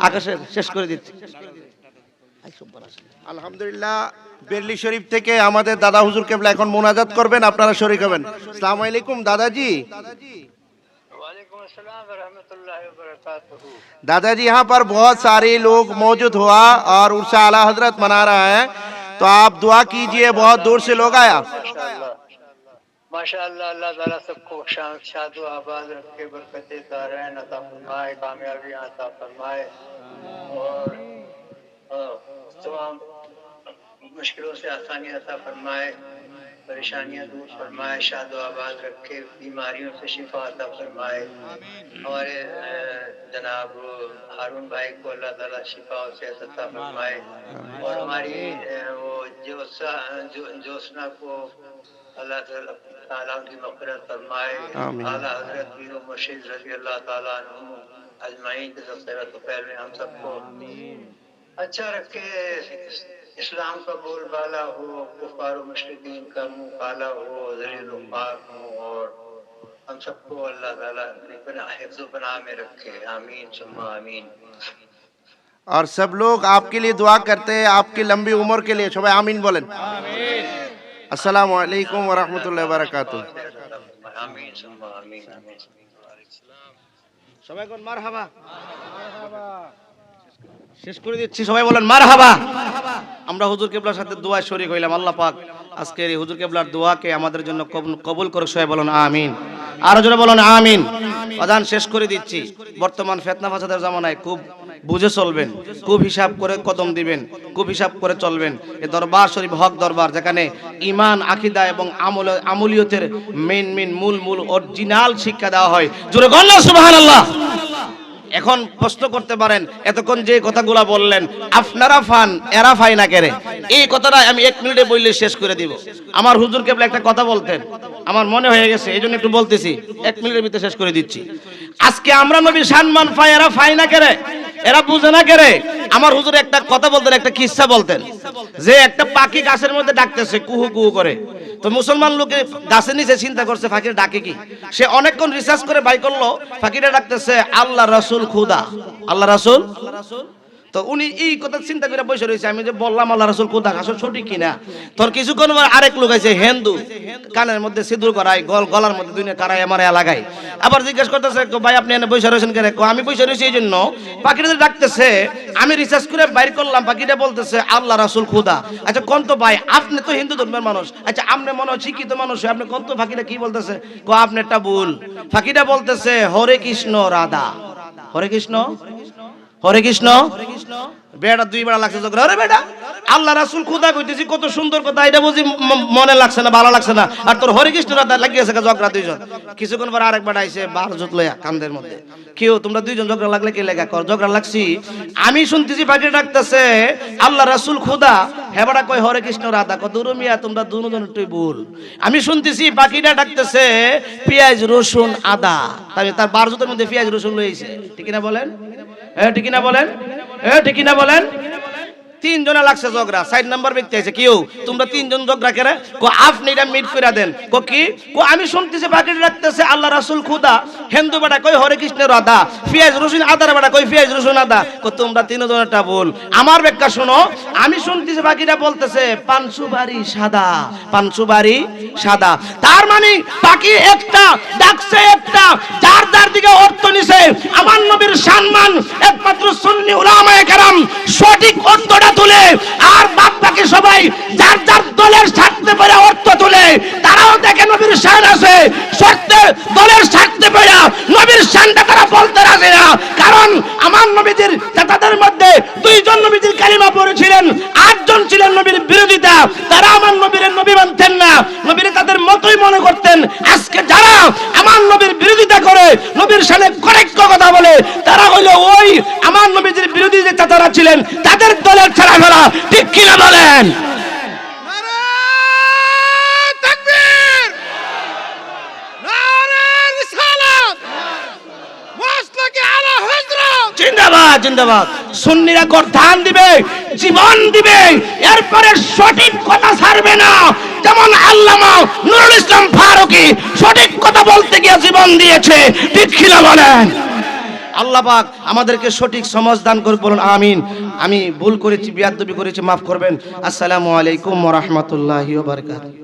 আকাশের শেষ করে দিচ্ছি আলহামদুলিল্লাহ বেরলি শরীফ থেকে আমাদের দাদা হুজুর কেবলা এখন মোনাজাত করবেন আপনারা শরিক হবেন আসসালামু আলাইকুম দাদাজি वालेकुम अस्सलाम वरहमतुल्लाहि वबरकातुहू दादाजी यहाँ पर बहुत सारे लोग मौजूद हुआ और उर्सा आला हजरत मना रहा है तो आप दुआ कीजिए बहुत दूर से लोग आया ماشاء اللہ اللہ تعالیٰ سب کو شاد و آباد رکھے، برکت دارین عطا فرمائے کامیابی عطا فرمائے۔ اور تمام مشکلوں سے آسانی عطا فرمائے، پریشانیاں دور فرمائے، شاد و آباد رکھے، بیماریوں سے شفا عطا فرمائے۔ ہمارے جناب ہارون بھائی کو اللہ تعالیٰ شفا و صحت عطا فرمائے۔ اور ہماری جو جوسنا کو اللہ تعالیٰ کی مغفرت فرمائے۔ اعلیٰ حضرت پیر و مرشید رضی اللہ تعالیٰ عنہ اجمعین کے ذخیرت دوپہر میں ہم سب کو اچھا رکھے اسلام کا بول بالا ہو کفار و مشرقین کا منہ کالا ہو ذریع و پاک ہو اور ہم سب کو اللہ تعالیٰ حفظ و پناہ میں رکھے۔ آمین سما آمین۔ और सब लोग आपके लिए दुआ करते हैं आपकी लंबी उम्र के लिए सबाई आमीन बोलें আসসালামু আলাইকুম ওয়া রাহমাতুল্লাহি ওয়া বারাকাতুহু आमीन सुम्मा आमीन आमीन সবাই কোন মার হাবা শেষ করে দিচ্ছি সবাই বলেন মার হাবা আমরা হুজুর কেবলার সাথে দোয়া শরীক হইলাম আল্লাহ পাক আজকের এই হুজুর কেবলার দোয়াকে আমাদের জন্য কবুল- করুক সবাই বলুন আমিন। আরও জোরে বলুন আমিন। অজান শেষ করে দিচ্ছি। বর্তমান ফেতনা ফাসাদের জামানায় খুব বুঝে চলবেন খুব হিসাব করে কদম দিবেন খুব হিসাব করে চলবেন। এ দরবার শরীফ হক দরবার যেখানে ইমান আকিদা এবং আমল আমলিয়তের মেন মেন মূল মূল অরিজিনাল শিক্ষা দেওয়া হয়। জোরে গল্লা সুবহানাল্লাহ। এখন প্রশ্ন করতে পারেন এতক্ষণ যে কথাগুলা বললেন আপনারা ফান এরা ফাই না কেরে? এই কথাটা আমি এক মিনিটে বললে শেষ করে দিব। আমার হুজুর কেবল একটা কথা বলতেন। আমার মনে হয়ে গেছে, এই একটু বলতেছি। এক মিনিটের ভিতরে শেষ করে দিচ্ছি। আজকে আমরা নবী সম্মান পাই, এরা ফাই না কেরে? এরা বুঝে না কেরে? আমার হুজুর একটা কথা বলতেন, একটা কিস্সা বলতেন। যে একটা পাখি গাছের মধ্যে ডাকতেছে, কুহু কুহু করে। তো মুসলমান লোকে গাছের নিচে চিন্তা করছে ফাঁকির ডাকে কি? সে অনেকক্ষণ রিসার্চ করে বাই করল ফাঁকিটা ডাকতেছে, আল্লাহ রাসূল, খুদা। আল্লাহ রাসূল? তো উনি এই কথা চিন্তা করে বসে রয়েছে। আমি যে বললাম, আল্লাহ রাসূল খুদা আসলে সঠিক কিনা? তোর কিছুক্ষণ আরেক লোক আছে, হিন্দু। কানের মধ্যে সিঁদুর করায় গল গলার মধ্যে দুনিয়া কারায় আমার লাগাই আবার জিজ্ঞেস করতেছে ভাই, আপনি এনে বসে রয়েছেন কেন? আমি বসে রয়েছি এই জন্য পাখিটা ডাকতেছে, আমি রিসার্চ করে বাইর করলাম। পাখিটা বলতেছে, আল্লাহ রাসূল খুদা আচ্ছা কোন তো ভাই? আপনি তো হিন্দু ধর্মের মানুষ। আচ্ছা আপনি মনে হয় শিক্ষিত মানুষ আপনি কোন তো পাখিটা কি বলতেছে? কো, আপনি একটা ভুল। পাখিটা বলতেছে, হরে কৃষ্ণ রাধা। হরে কৃষ্ণ? হরে কৃষ্ণ। বেড়া দুই বেড়া লাগছে ঝগড়া। আরে বেটা আল্লাহ রাসুল খুদা কইতেছি কত সুন্দর কথা এটা বুঝি মনে লাগছে না ভালো লাগছে না। আর তোর হরে কৃষ্ণ রাধা লাগিয়েছে ঝগড়া দুইজন। কিছুক্ষণ পর আরেক বেটা আইছে বার জুত লইয়া কান্দের মধ্যে। কেউ তোমরা দুইজন ঝগড়া লাগলে কি লেগা কর? ঝগড়া লাগছি। আমি শুনতেছি পাখি ডাকতেছে আল্লাহ রাসুল খুদা। হেবাটা কয় হরে কৃষ্ণ রাধা কত রুমিয়া তোমরা দুজন একটু ভুল। আমি শুনতেছি পাখিটা ডাকতেছে পেঁয়াজ রসুন আদা। তার বার জুতের মধ্যে পেঁয়াজ রসুন লইছে। ঠিক না বলেন? এ ঠিক না বলেন? হ্যাঁ ঠিক না বলেন? তিনজনে লাগছে ঝগড়া। সাইড নাম্বার ব্যক্তি আছে, কেউ? তোমরা তিনজন ঝগড়া কো, আপনি এটা মিট দেন। কো কি? কো, আমি শুনতেছি বাকি রাখতেছে আল্লাহ রাসূল খুদা। হিন্দু বেটা কই, হরে কৃষ্ণের রসুন, আদার বেটা কই রসুন, আদা। কো, তোমরা ভুল আমার ব্যাখ্যা শোনো, আমি শুনতেছি বাকিটা বলতেছে, পানসুবারি সাদা পানসুবারি সাদা। তার মানে বাকি একটা, ডাকছে একটা, যার যার দিকে অর্থ নিছে। আমার নবীর সম্মান একমাত্র সুন্নি উলামায়ে কেরাম। সঠিক অর্থটা তুলে, আর বাদ বাকি সবাই যার যার দলের স্বার্থে পেরে অর্থ তুলে, তারাও দেখে নবীর শান আছে। সত্যি দলের স্বার্থে পেরে নবীর শানটা তারা বলতে রাজি না। কারণ আমার নবীদের তাদের মধ্যে দুইজন নবীদের কালিমা পড়েছিলেন, আটজন ছিলেন নবীর বিরোধিতা তারা আমার নবীর নবী মানতেন না নবীর তাদের মতোই মনে করতেন আজকে যারা আমার নবীর বিরোধিতা করে নবীর সামনে করেক্ট কথা বলে তারা আমার নবীদের বিরোধী যে চাচারা ছিলেন তাদের দলের ছাড়া ফেলা ঠিক কিনা বলেন? জিন্দাবাদ জিন্দাবাদ। সুন্নিরা দিবে জীবন দিবে এরপরে সঠিক কথা ছাড়বে না। যেমন আল্লামা নুরুল ইসলাম ফারুকি সঠিক কথা বলতে গিয়ে জীবন দিয়েছে ঠিক কিনা বলেন? আল্লাহ পাক আমাদেরকে সঠিক সমাজ দান করে বলুন আমিন। আমি ভুল করেছি, বিয়াদবি করেছি, মাফ করবেন। আসসালামু আলাইকুম রাহমাতুল্লাহি ওয়া বারাকাতুহু।